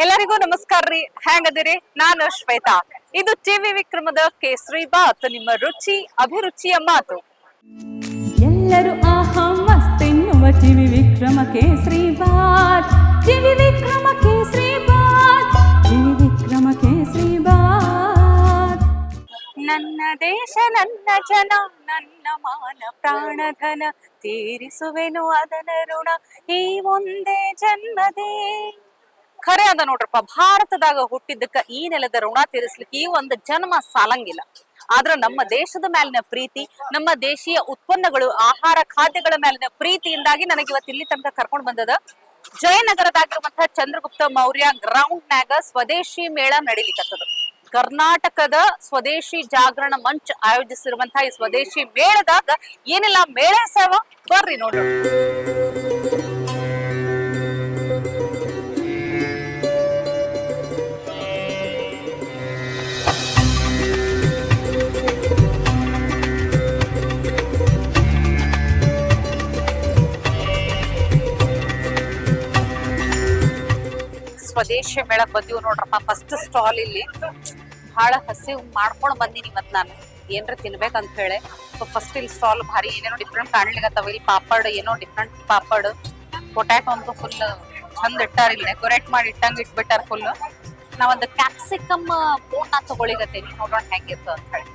ಎಲ್ಲರಿಗೂ ನಮಸ್ಕಾರ ರೀ. ಹೆಂಗದಿರಿ ನಾನು ಶ್ವೇತಾ. ಇದು ಟಿವಿ ವಿಕ್ರಮದ ಕೇಸರಿ ಬಾತ್. ನಿಮ್ಮ ರುಚಿ ಅಭಿರುಚಿಯ ಮಾತು. ಎಲ್ಲರೂ ಆಹಾ ಮಸ್ತೆನ್ನುವ TV Vikrama kesari bath. TV Vikrama kesari bath. TV Vikrama kesari bath. ನನ್ನ ದೇಶ ನನ್ನ ಜನ ನನ್ನ ಮಾನ ಪ್ರಾಣಧನ. ತೀರಿಸುವೆನು ಅದನ ಋಣ. ಈ ಒಂದೇ ಜನ್ಮದೇ. ಖರೆ ಅದ ನೋಡ್ರಪ್ಪ, ಭಾರತದಾಗ ಹುಟ್ಟಿದ್ದಕ್ಕ ಈ ನೆಲದ ಋಣ ತೀರಿಸ್ಲಿಕ್ಕೆ ಈ ಒಂದು ಜನ್ಮ ಸಾಲಂಗಿಲ್ಲ. ಆದ್ರ ನಮ್ಮ ದೇಶದ ಮೇಲಿನ ಪ್ರೀತಿ, ನಮ್ಮ ದೇಶೀಯ ಉತ್ಪನ್ನಗಳು, ಆಹಾರ ಖಾದ್ಯಗಳ ಮೇಲಿನ ಪ್ರೀತಿಯಿಂದಾಗಿ ನನಗೆ ಇವತ್ತು ಇಲ್ಲಿ ತನಕ ಕರ್ಕೊಂಡ್ ಬಂದದ. ಜಯನಗರದಾಗಿರುವಂತಹ ಚಂದ್ರಗುಪ್ತ ಮೌರ್ಯ ಗ್ರೌಂಡ್ ನಾಗ ಸ್ವದೇಶಿ ಮೇಳ ನಡೀಲಿಕ್ಕತ್ತದ ಕರ್ನಾಟಕದ ಸ್ವದೇಶಿ ಜಾಗರಣ ಮಂಚ್ ಆಯೋಜಿಸಿರುವಂತಹ ಈ ಸ್ವದೇಶಿ ಮೇಳದಾಗ ಏನೆಲ್ಲ, ಮೇಳ ಸೇವ. ಬರ್ರಿ ನೋಡ್ರಿ. ಸ್ವದೇಶಿ ಮೇಳಕ್ ಬಂದಿವ್ ನೋಡ್ರಪ್ಪ. ಫಸ್ಟ್ ಸ್ಟಾಲ್ ಇಲ್ಲಿ. ಬಹಳ ಹಸಿವು ಮಾಡ್ಕೊಂಡ್ ಬಂದೀನಿ ಮತ್ತೆ ನಾನು. ಏನ್ರ ತಿನ್ಬೇಕಂತ ಹೇಳಿ. ಸೊ ಫಸ್ಟ್ ಇಲ್ಲಿ ಸ್ಟಾಲ್ ಭಾರಿ ಏನೇನೋ ಡಿಫ್ರೆಂಟ್ ಕಾಣ್ಲಿಕತ್ತಾವ. ಇಲ್ಲಿ ಪಾಪಡ್, ಏನೋ ಡಿಫ್ರೆಂಟ್ ಪಾಪಡ್. ಪೊಟ್ಯಾಟೊ ಅಂತೂ ಫುಲ್ ಚಂದ ಇಟ್ಟಾರ ಇಲ್ಲಿ. ಡೆಕೋರೇಟ್ ಮಾಡಿ ಇಟ್ಟಂಗ ಇಟ್ಬಿಟ್ಟಾರ ಫುಲ್ ನಾವೊಂದು ಕ್ಯಾಪ್ಸಿಕಮ್ ಪೂರ್ಣ ತಗೊಳಿಗತ್ತೇನಿ ನೋಡೋಣ ಹೆಂಗಿತ್ತು ಅಂತ ಹೇಳಿ.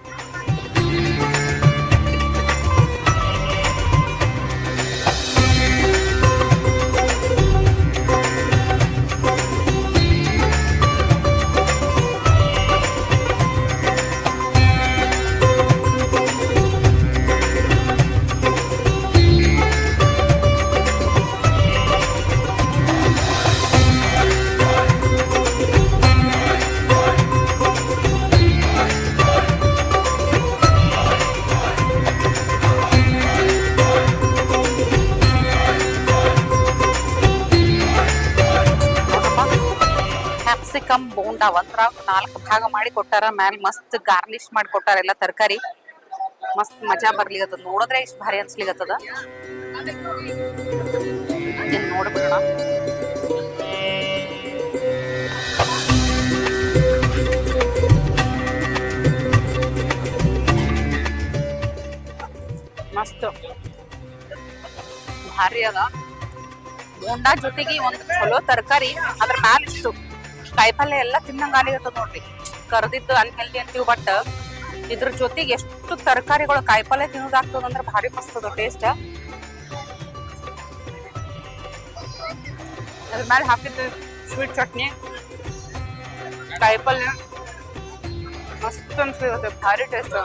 ಕ್ಯಾಪ್ಸಿಕಮ್ ಬೋಂಡಾ ಒಂದ್ರ ನಾಲ್ಕು ಭಾಗ ಮಾಡಿ ಕೊಟ್ಟಾರ, ಮ್ಯಾಲ ಮಸ್ತ್ ಗಾರ್ನಿಶ್ ಮಾಡಿ ಕೊಟ್ಟಾರ ಎಲ್ಲ ತರಕಾರಿ. ಮಸ್ತ್ ಮಜಾ ಬರ್ಲಿಗತ್ತದ. ನೋಡಿದ್ರೆ ಇಷ್ಟು ಭಾರಿ ಅನ್ಸ್ಲಿಗತ್ತದ. ನೋಡ್ಬಿಡೋಣ. ಮಸ್ತ್. ಭಾರಿ ಅದ. ಬೋಂಡಾ ಜೊತೆಗೆ ಒಂದು ಚಲೋ ತರಕಾರಿ, ಅದ್ರ ಮ್ಯಾಲ ಇಷ್ಟು ಕಾಯಿಪಲ್ಯ ಎಲ್ಲ ತಿನ್ನಂಗ ಆಗಿರ್ತದ ನೋಡ್ರಿ. ಕರ್ದಿದ್ದು ಅನ್ಹೆಲ್ದಿ ಅಂತೀವಿ ಬಟ್ ಇದ್ರ ಜೊತೆಗೆ ಎಷ್ಟು ತರಕಾರಿಗಳು ಕಾಯಿಪಲ್ಯ ತಿನ್ನೋದಾಗ್ತದ ಅಂದ್ರೆ ಭಾರಿ ಮಸ್ತ್ ಅದ ಟೇಸ್ಟ್ ಅದ್ರ ಮೇಲೆ ಹಾಕಿದ್ದು ಸ್ವೀಟ್ ಚಟ್ನಿ. ಕಾಯಿಪಲ್ಯ ಮಸ್ತ್ ಅನ್ಸಿರುತ್ತೆ ಭಾರಿ ಟೇಸ್ಟ್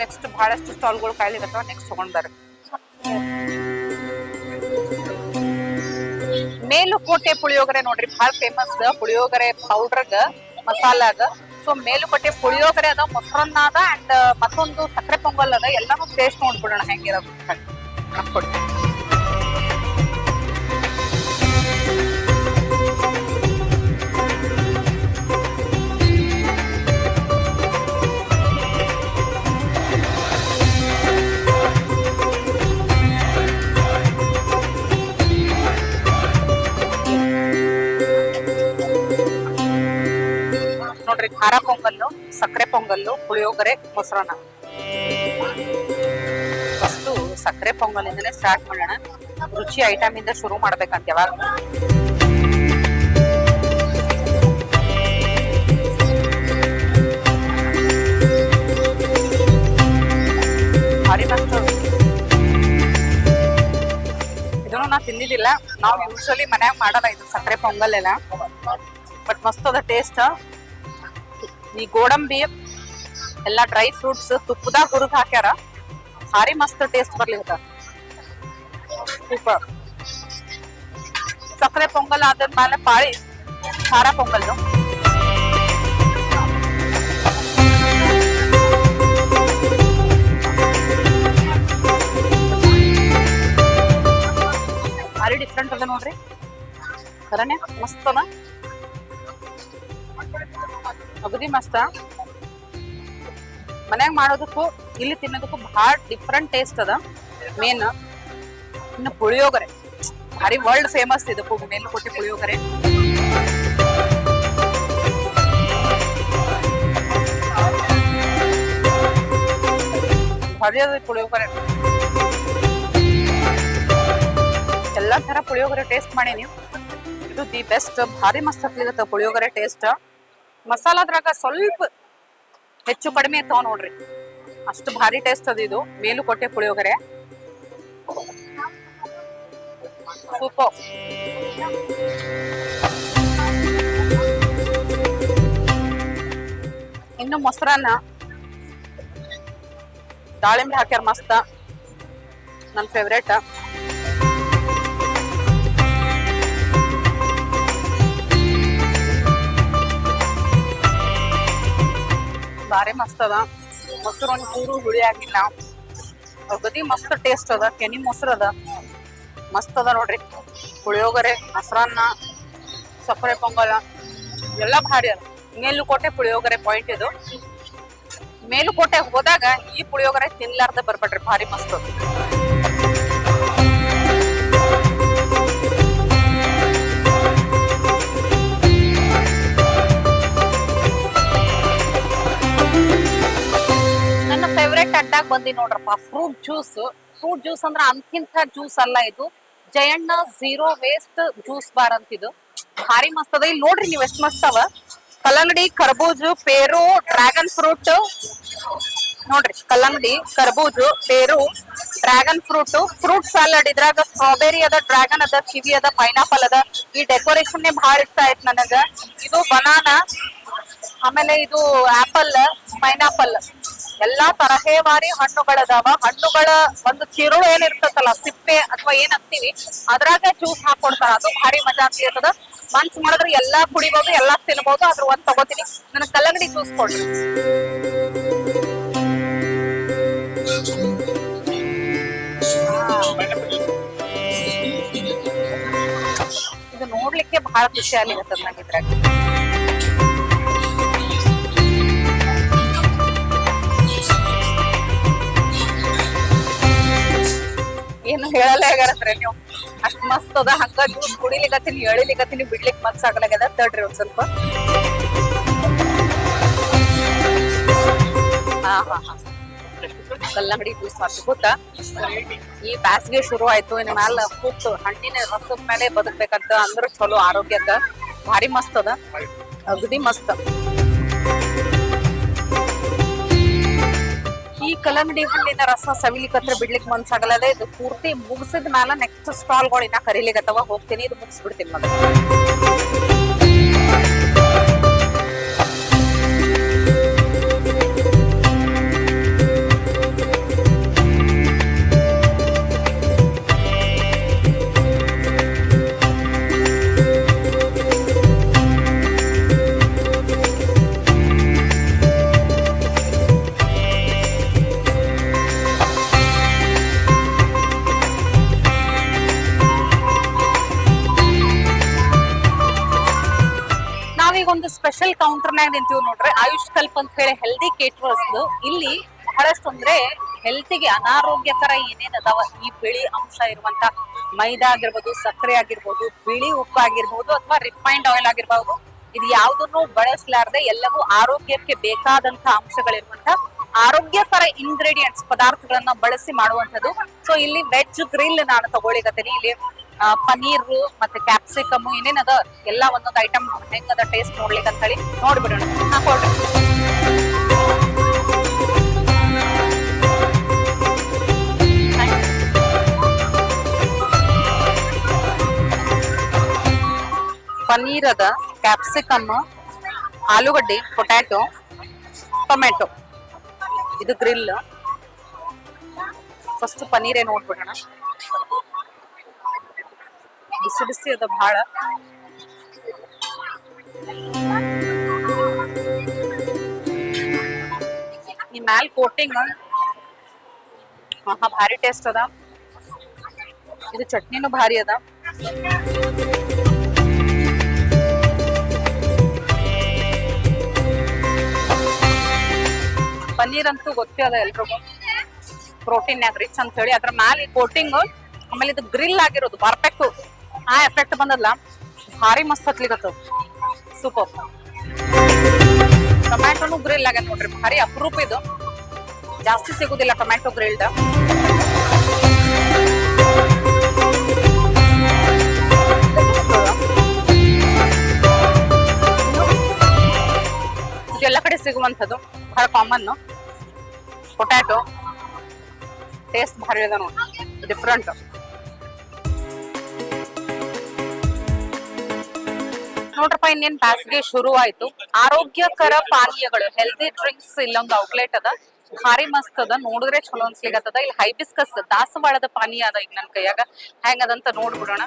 ನೆಕ್ಸ್ಟ್ ಬಹಳಷ್ಟು ಸ್ಟಾಲ್ಗಳು ಇರ್ತಾವ ನೆಕ್ಸ್ಟ್ ತಗೊಂಡ್ ಬರ್ರಿ ಮೇಲುಕೋಟೆ ಪುಳಿಯೋಗರೆ ನೋಡ್ರಿ ಬಹಳ ಫೇಮಸ್ ಪುಳಿಯೋಗರೆ ಪೌಡರ್ಗ ಮಸಾಲಾಗ. ಸೊ ಮೇಲುಕೋಟೆ ಪುಳಿಯೋಗರೆ ಅದ, ಮೊಸರನ್ನ ಅದ ಅಂಡ್ ಮತ್ತೊಂದು ಸಕ್ಕರೆ ಪೊಂಗಲ್ ಅದ, ಎಲ್ಲಾನು ಟೇಸ್ಟ್ ನೋಡ್ಬಿಡೋಣ ಹೆಂಗಿರೋದು ಅಂತ. ನೋಡ್ರಿ, ಖಾರ ಪೊಂಗಲ್ಲು, ಸಕ್ಕರೆ ಪೊಂಗಲ್ಲು, ಪುಳಿಯೋಗರೆ, ಮೊಸರನ್ನ. ಫಸ್ಟು ಸಕ್ಕರೆ ಪೊಂಗಲಿಂದನೇ ಸ್ಟಾರ್ಟ್ ಮಾಡೋಣ. ರುಚಿ ಐಟಮ್ ಇಂದ ಶುರು ಮಾಡ್ಬೇಕಂತ ಯಾವಾಗ? ಇದನ್ನು ನಾ ತಿಂದಿದ್ದಿಲ್ಲ. ನಾವು ಯೂಶಲಿ ಮನ್ಯಾಗ ಮಾಡಲ್ಲ ಇದು ಸಕ್ಕರೆ ಪೊಂಗಲ್ ಎಲ್ಲ ಬಟ್ ಮಸ್ತ್ ಅದ ಟೇಸ್ಟ್ ಈ ಗೋಡಂಬಿ, ಎಲ್ಲಾ ಡ್ರೈ ಫ್ರೂಟ್ಸ್ ತುಪ್ಪದಾಗ ಹುರಿದು ಹಾಕ್ಯಾರ. ಭಾರಿ ಮಸ್ತ್ ಟೇಸ್ಟ್ ಬರ್ಲಿತ್ತ ಸೂಪರ್ ಸಕ್ಕರೆ ಪೊಂಗಲ್ ಆದ್ಮೇಲೆ ಪಾಳಿ, ಖಾರ ಪೊಂಗಲ್ ಭಾರಿ ಡಿಫ್ರೆಂಟ್ ಅದ ನೋಡ್ರಿ. ಖರನೇ ಮಸ್ತ್ ಅದ. ಅಗದಿ ಮಸ್ತ. ಮನ್ಯಾಗ ಮಾಡೋದಕ್ಕೂ, ಇಲ್ಲಿ ತಿನ್ನೋದಕ್ಕೂ ಭಾಳ ಡಿಫ್ರೆಂಟ್ ಟೇಸ್ಟ್ ಅದ. ಮೇನ್ ಇನ್ನು ಪುಳಿಯೋಗರೆ. ಭಾರಿ ವರ್ಲ್ಡ್ ಫೇಮಸ್ ಇದು ಮೇಲುಕೋಟೆ ಪುಳಿಯೋಗರೆ. ಭಾರಿ ಪುಳಿಯೋಗರೆ. ಎಲ್ಲಾ ತರ ಪುಳಿಯೋಗರೆ ಟೇಸ್ಟ್ ಮಾಡೀನಿ. ಇದು ದಿ ಬೆಸ್ಟ್ ಭಾರಿ ಮಸ್ತ್ ಹತ್ತಿರತ್ತ ಪುಳಿಯೋಗರೆ ಟೇಸ್ಟ್ ಮಸಾಲಾದ್ರಾಗ ಸ್ವಲ್ಪ ಹೆಚ್ಚು ಕಡಿಮೆ ಇರ್ತಾವ ನೋಡ್ರಿ. ಅಷ್ಟು ಭಾರಿ ಟೇಸ್ಟ್ ಅದು ಇದು. ಮೇಲುಕೋಟೆ ಪುಳಿಯೋಗರೆ. ಸೂಪರ್ ಇನ್ನು ಮೊಸರನ್ನ ದಾಳಿಂಬೆ ಹಾಕ್ಯಾರ ಮಸ್ತ. ನನ್ನ ಫೇವ್ರೇಟ್ ಬಾರಿ ಮಸ್ತ್ ಅದ. ಮೊಸರು ಚೂರು ಹುಳಿ ಆಗಿಲ್ಲ. ಅಗದಿ ಮಸ್ತ್ ಟೇಸ್ಟ್ ಅದ, ಕೆನಿ ಮೊಸರು ಅದ. ಮಸ್ತ್ ಅದ ನೋಡ್ರಿ. ಪುಳಿಯೋಗರೆ, ಮೊಸರನ್ನ, ಸಕ್ಕರೆ ಪೊಂಗಲ, ಎಲ್ಲ ಭಾರಿ ಅದ. ಮೇಲುಕೋಟೆ ಪುಳಿಯೋಗರೆ ಪಾಯಿಂಟ್ ಇದು. ಮೇಲುಕೋಟೆ ಹೋದಾಗ ಈ ಪುಳಿಯೋಗರೆ ತಿನ್ಲಾರ್ದ ಬರ್ಬೇಡ್ರಿ, ಭಾರಿ ಮಸ್ತ್ ಅದ. ಫೇವ್ರೆಟ್ ಅಡ್ಡಾಗ್ ಬಂದಿ ನೋಡ್ರಪ್ಪ ಫ್ರೂಟ್ ಜ್ಯೂಸ್ ಫ್ರೂಟ್ ಜ್ಯೂಸ್ ಅಂದ್ರ ಅಂತಿಂತ ಜ್ಯೂಸ್ ಅಲ್ಲ ಇದು. Jayanna zero waste juice bar ಅಂತಿದು. ಭಾರಿ ಮಸ್ತ್ ಅದ. ಇಲ್ಲಿ ನೋಡ್ರಿ ನೀವ್ ಎಷ್ಟ್ ಮಸ್ತ್ ಅವ. ಕಲ್ಲಂಗಡಿ, ಕರ್ಬೂಜು, ಪೇರು ಡ್ರ್ಯಾಗನ್ ಫ್ರೂಟ್ ನೋಡ್ರಿ, ಕಲ್ಲಂಗಡಿ, ಕರ್ಬೂಜು, ಪೇರು ಡ್ರ್ಯಾಗನ್ ಫ್ರೂಟ್ ಫ್ರೂಟ್ ಸಾಲಡ್ ಇದ್ರಾಗ ಸ್ಟ್ರಾಬೆರಿ ಅದ ಡ್ರ್ಯಾಗನ್ ಅದ ಕಿವಿ ಅದ ಪೈನಾಪಲ್ ಅದ. ಈ ಡೆಕೋರೇಷನ್ ಬಹಳ ಇಷ್ಟ ಆಯ್ತು ನನಗ. ಇದು ಬನಾನಾ ಆಮೇಲೆ ಇದು ಆಪಲ್ ಪೈನಾಪಲ್ ಎಲ್ಲಾ ತರಹೇವಾರಿ ಹಣ್ಣುಗಳದಾವ ಹಣ್ಣುಗಳ ಒಂದು ಚಿರುಳು ಏನಿರ್ತತಲ್ಲ ಸಿಪ್ಪೆ ಅಥವಾ ಏನ್ ಅಂತೀವಿ, ಅದ್ರಾಗ ಜ್ಯೂಸ್ ಹಾಕೊಡ್ತಾರ. ಅದು ಭಾರಿ ಮಜಾ ಆಗ್ತಿರ್ತದ ಮನ್ಸ್ ಮಾಡಿದ್ರೆ ಎಲ್ಲಾ ಕುಡಿಬಹುದು ಎಲ್ಲಾ ತಿನ್ಬಹುದು ಅದ್ರ ಒಂದ್ ತಗೋತೀನಿ. ನನಗ್ ಕಲ್ಲಂಗಡಿ ಜ್ಯೂಸ್ ಕೊಡ್ರಿ ಇದು ನೋಡ್ಲಿಕ್ಕೆ ಬಹಳ ಖುಷಿ ಆಗಿರ್ತದ ನಂಗೆ ಇದ್ರಾಗ. ಏನು ಹೇಳಲ್ಲ ಹೇಗಾರತ್ರೆ ನೀವು ಅಷ್ಟ್ ಮಸ್ತ್ ಅದ. ಹಂಗ ಜ್ಯೂಸ್ ಕುಡಿಲಿಕತ್ತೀನಿ, ಎಳಿಲಿಕತ್ತೀನಿ, ಬಿಡ್ಲಿಕ್ ಮತ್ ಆಗ್ಲಾಗ್ಯದ. ತಡ್ರಿ ಒಂದ್ ಸ್ವಲ್ಪ. ಹಾ ಹಾ ಹಾ. ಕಲ್ಲಂಗಡಿ ಜ್ಯೂಸ್ ಮಾಡ್ಕೋತ ಈ ಬ್ಯಾಸ್ಗೆ ಶುರು ಆಯ್ತು. ಇನ್ ಮ್ಯಾಲ ಕೂತು ಹಣ್ಣಿನ ರಸದ ಮೇಲೆ ಬದುಕ್ಬೇಕಂತ ಅಂದ್ರ ಚಲೋ ಆರೋಗ್ಯಕ್ಕ ಭಾರಿ ಮಸ್ತ್ ಅದ. ಅಗದಿ ಮಸ್ತ್. ಈ ಕಲ್ಲಂಗಡಿ ಹಣ್ಣಿನ ರಸ ಸವಿಲಿಕತ್ರ ಮನ್ಸಾಗಲ್ಲ ಮನ್ಸಾಗಲ್ಲದೆ ಇದು ಪೂರ್ತಿ ಮುಗಿಸಿದ ಮ್ಯಾಲ ನೆಕ್ಸ್ಟ್ ಸ್ಟಾಲ್ಗಳು ಇನ್ನ ಕರೀಲಿಕತ್ತವ ಹೋಗ್ತೀನಿ, ಇದು ಮುಗಿಸ್ಬಿಡ್ತೀನಿ ಮೊದಲು ನಿಂತೀವಿ ನೋಡ್ರಿ. ಆಯುಷ್ ಕಲ್ಪ್ ಅಂತ ಹೇಳಿ ಹೆಲ್ದಿ ಕೇಟರರ್ಸ್ ಇಲ್ಲಿ ಬಹಳಷ್ಟು ಅಂದ್ರೆ ಹೆಲ್ತಿಗೆ ಅನಾರೋಗ್ಯಕರ ಏನೇನ್ ಅದಾವ? ಈ ಬಿಳಿ ಅಂಶ ಇರುವಂತ ಮೈದಾ ಆಗಿರ್ಬೋದು, ಸಕ್ಕರೆ ಆಗಿರ್ಬೋದು, ಬಿಳಿ ಉಪ್ಪು ಆಗಿರ್ಬೋದು ಅಥವಾ ರಿಫೈನ್ಡ್ ಆಯಿಲ್ ಆಗಿರ್ಬೋದು. ಇದು ಯಾವುದನ್ನು ಬಳಸಲಾರದೆ ಎಲ್ಲವೂ ಆರೋಗ್ಯಕ್ಕೆ ಬೇಕಾದಂತ ಅಂಶಗಳಿರುವಂತ ಆರೋಗ್ಯಕರ ಇಂಗ್ರೀಡಿಯೆಂಟ್ಸ್ ಪದಾರ್ಥಗಳನ್ನ ಬಳಸಿ ಮಾಡುವಂತದ್ದು ಸೊ ಇಲ್ಲಿ ವೆಜ್ ಗ್ರಿಲ್ ನಾನು ತಗೊಳಿಕತ್ತೀನಿ ಇಲ್ಲಿ ಪನೀರ್ ಮತ್ತೆ ಕ್ಯಾಪ್ಸಿಕಮ್ ಏನೇನದ ಎಲ್ಲಾ ಒಂದೊಂದು ಐಟಮ್ ಹೆಂಗದ ಟೇಸ್ಟ್ ನೋಡ್ಲಿಕ್ಕೆ ಅಂತ ಹೇಳಿ ನೋಡ್ಬಿಡೋಣ. ಹಾಕೊಳ್ರಿ ಪನೀರ್ ಅದ ಕ್ಯಾಪ್ಸಿಕಮ್ ಆಲೂಗಡ್ಡೆ ಪೊಟ್ಯಾಟೊ ಟೊಮೆಟೊ ಇದು ಗ್ರಿಲ್ ಫಸ್ಟ್ ಪನೀರೇ ನೋಡ್ಬಿಡೋಣ. ಬಿಸಿ ಅದ ಬಹಳ ಈ ಮ್ಯಾಲ್ ಕೋಟಿಂಗ್ ಮಹಾ ಭಾರಿ ಟೇಸ್ಟ್ ಅದ. ಇದು ಚಟ್ನಿನು ಭಾರಿ ಅದ. ಪನ್ನೀರ್ ಅಂತೂ ಗೊತ್ತೇ ಅದ ಎಲ್ರಿಗೂ. ಪ್ರೋಟೀನ್ ರಿಚ್ ಅಂತ ಹೇಳಿ ಅದ್ರ ಮ್ಯಾಲೆ ಕೋಟಿಂಗ್ ಆಮೇಲೆ ಇದು ಗ್ರಿಲ್ ಆಗಿರೋದು ಬರ್ಬೇಕು ಆ ಎಫೆಕ್ಟ್ ಬಂದಲ್ಲ ಭಾರಿ ಮಸ್ತ್ ಹತ್ಲಿಕತ್ತದ ಸೂಪರ್ ಟೊಮ್ಯಾಟೋನು ಗ್ರಿಲ್ ಆಗ್ಯದ ನೋಡ್ರಿ, ಭಾರಿ ಅಪರೂಪ ಇದು. ಜಾಸ್ತಿ ಸಿಗುದಿಲ್ಲ ಟೊಮ್ಯಾಟೊ ಗ್ರಿಲ್ಡ್ ಎಲ್ಲ ಕಡೆ ಸಿಗುವಂಥದ್ದು ಬಹಳ ಕಾಮನ್ ಪೊಟ್ಯಾಟೊ ಟೇಸ್ಟ್ ಭಾರಿ ಇದೆ ನೋಡಿ ಡಿಫ್ರೆಂಟ್ ನೋಡ್ರಪ್ಪ ಇನ್ನೇನ್ ಬ್ಯಾಸ್ಗೆ ಶುರು ಆಯ್ತು. ಆರೋಗ್ಯಕರ ಪಾನೀಯಗಳು ಹೆಲ್ದಿ ಡ್ರಿಂಕ್ಸ್ ಇಲ್ಲೊಂದು ಔಟ್ಲೆಟ್ ಅದ. ಭಾರಿ ಮಸ್ತ್ ಅದ. ನೋಡಿದ್ರೆ ಚಲೋ ಅನ್ಸ್ಲಿಗತ್ತದ ಇಲ್ಲಿ ಹೈಬಿಸ್ಕಸ್ ದಾಸವಾಳದ ಪಾನೀಯ ಅದ ಈಗ ನನ್ ಕೈಯಾಗ. ಹೆಂಗದಂತ ನೋಡ್ಬಿಡೋಣ.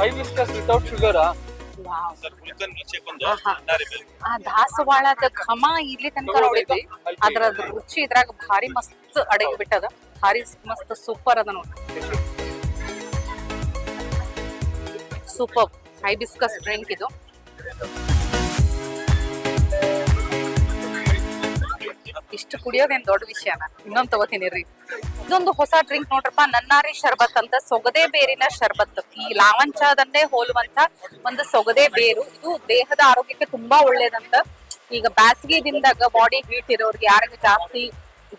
ಹೈಬಿಸ್ಕಸ್ ವಿತೌಟ್ ಶುಗರ್ ಆ? ದಾಸವಾಳದ ಘಮ ಇಲ್ಲಿ ತನಕ ನೋಡಿದ್ವಿ. ಅದ್ರ ರುಚಿ ಇದ್ರಾಗ ಭಾರಿ ಮಸ್ತ್ ಅಡಗಿ ಬಿಟ್ಟದ ಭಾರಿ ಮಸ್ತ್ ಸೂಪರ್ ಅದ ನೋಡಿ. ಸೂಪರ್. ಹೈಬಿಸ್ಕಸ್ ಡ್ರಿಂಕ್ ಇದು. ಇಷ್ಟು ಕುಡಿಯೋದೇನ್ ದೊಡ್ಡ ವಿಷಯನ? ಇನ್ನೊಂದು ತಗೋತೀನಿ ರೀ. ಇದೊಂದು ಹೊಸ ಡ್ರಿಂಕ್ ನೋಡ್ರಪ್ಪ, ನನ್ನಾರಿ ಶರ್ಬತ್ ಅಂತ, ಸೊಗದೆ ಬೇರಿನ ಶರ್ಬತ್. ಈ ಲಾವಂಚದನ್ನೇ ಹೋಲುವಂತ ಒಂದು ಸೊಗದೆ ಬೇರು. ಇದು ದೇಹದ ಆರೋಗ್ಯಕ್ಕೆ ತುಂಬಾ ಒಳ್ಳೇದಂತ. ಈಗ ಬ್ಯಾಸಿಗೆ ದಿನದಾಗ ಬಾಡಿ ಹೀಟ್ ಇರೋರಿಗೆ ಯಾರಿಗೂ ಜಾಸ್ತಿ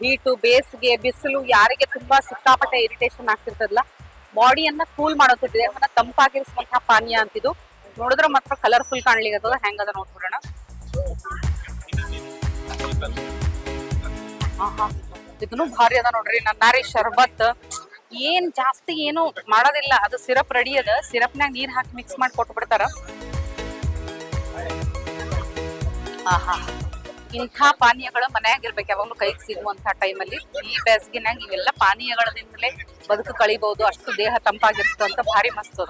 ಹೀಟು, ಬೇಸಿಗೆ, ಬಿಸಿಲು, ಯಾರಿಗೆ ತುಂಬಾ ಸಿಕ್ಕಾಪಟ್ಟೆ ಇರಿಟೇಷನ್ ಆಗ್ತಿರ್ತದಲ್ಲ ಬಾಡಿಯನ್ನ ಕೂಲ್ ಮಾಡೋದು ದೇಹವನ್ನ ತಂಪಾಗಿರಿಸುವಂತಹ ಪಾನೀಯ ಅಂತಿದು. ನೋಡಿದ್ರೆ ಮಾತ್ರ ಕಲರ್ಫುಲ್ ಕಾಣ್ಲಿಕ್ಕೆ ಹೆಂಗದ ನೋಡ್ಬಿಡೋಣ. ಇದನ್ನು ಭಾರಿ ಅದ ನೋಡ್ರಿ. ನನ್ನಾರಿ ಶರ್ಬತ್. ಏನ್ ಜಾಸ್ತಿ ಏನು ಮಾಡೋದಿಲ್ಲ. ಅದು ಸಿರಪ್ ರೆಡಿ ಅದ. ಸಿರಪ್ನಾಗ ನೀರ್ ಹಾಕಿ ಮಿಕ್ಸ್ ಮಾಡಿ ಕೊಟ್ಟು ಬಿಡ್ತಾರ ಆಹಾ. ಇಂಥ ಪಾನೀಯಗಳು ಮನ್ಯಾಗ ಇರ್ಬೇಕು ಯಾವಾಗ್ಲೂ ಕೈಗೆ ಸಿಗುವಂತ ಟೈಮಲ್ಲಿ. ಈ ಬೇಸಿಗೆನಾಗ ಇವೆಲ್ಲ ಪಾನೀಯಗಳಿಂದಲೇ ಬದುಕು ಕಳಿಬಹುದು ಅಷ್ಟು ದೇಹ ತಂಪಾಗಿರ್ತದ ಅಂತ ಭಾರಿ ಮಸ್ತ್ ಅದ.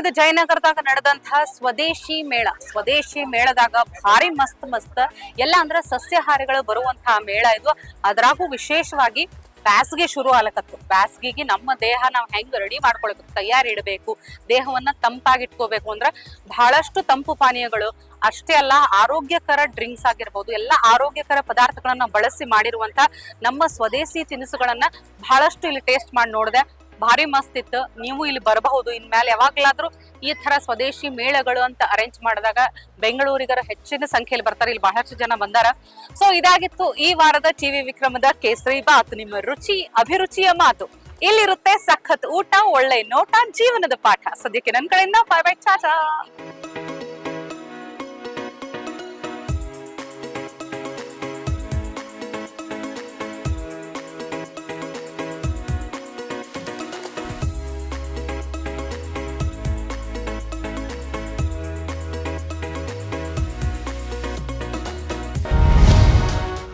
ಇದು ಜಯನಗರದಾಗ ನಡೆದಂತಹ ಸ್ವದೇಶಿ ಮೇಳ. ಸ್ವದೇಶಿ ಮೇಳದಾಗ ಭಾರಿ ಮಸ್ತ್ ಮಸ್ತ್ ಎಲ್ಲ ಅಂದ್ರ ಸಸ್ಯಾಹಾರಿಗಳು ಬರುವಂತಹ ಮೇಳ ಇದು. ಅದ್ರಾಗೂ ವಿಶೇಷವಾಗಿ ಬ್ಯಾಸ್ಗೆ ಶುರು ಆಲಕತ್ತು ಬ್ಯಾಸ್ಗಿಗೆ ನಮ್ಮ ದೇಹ ನಾವು ಹೆಂಗ್ ರೆಡಿ ಮಾಡ್ಕೊಳ್ಬೇಕು ತಯಾರಿ ಇಡಬೇಕು. ದೇಹವನ್ನ ತಂಪಾಗಿಟ್ಕೋಬೇಕು ಅಂದ್ರ ಬಹಳಷ್ಟು ತಂಪು ಪಾನೀಯಗಳು, ಅಷ್ಟೇ ಅಲ್ಲ ಆರೋಗ್ಯಕರ ಡ್ರಿಂಕ್ಸ್ ಆಗಿರ್ಬೋದು, ಎಲ್ಲ ಆರೋಗ್ಯಕರ ಪದಾರ್ಥಗಳನ್ನ ಬಳಸಿ ಮಾಡಿರುವಂತ ನಮ್ಮ ಸ್ವದೇಶಿ ತಿನಿಸುಗಳನ್ನ ಬಹಳಷ್ಟು ಇಲ್ಲಿ ಟೇಸ್ಟ್ ಮಾಡಿ ನೋಡಿದೆ. ಭಾರಿ ಮಸ್ತ್ ಇತ್ತು. ನೀವು ಇಲ್ಲಿ ಬರಬಹುದು. ಇನ್ಮೇಲೆ ಯಾವಾಗ್ಲಾದ್ರೂ ಈ ತರ ಸ್ವದೇಶಿ ಮೇಳಗಳು ಅಂತ ಅರೇಂಜ್ ಮಾಡಿದಾಗ ಬೆಂಗಳೂರಿಗರ ಹೆಚ್ಚಿನ ಸಂಖ್ಯೆಯಲ್ಲಿ ಬರ್ತಾರೆ. ಇಲ್ಲಿ ಬಹಳಷ್ಟು ಜನ ಬಂದಾರ. ಸೊ ಇದಾಗಿತ್ತು ಈ ವಾರದ ಟಿವಿ ವಿಕ್ರಮದ ಕೇಸರಿ ಬಾತ್. ನಿಮ್ಮ ರುಚಿ, ಅಭಿರುಚಿಯ ಮಾತು. ಇಲ್ಲಿರುತ್ತೆ ಸಖತ್ ಊಟ, ಒಳ್ಳೆ ನೋಟ, ಜೀವನದ ಪಾಠ. ಸದ್ಯಕ್ಕೆ ನನ್ನ ಕಡೆಯಿಂದ. ಬಾಯ್ ಬಾಯ್ ಚಾಚಾ.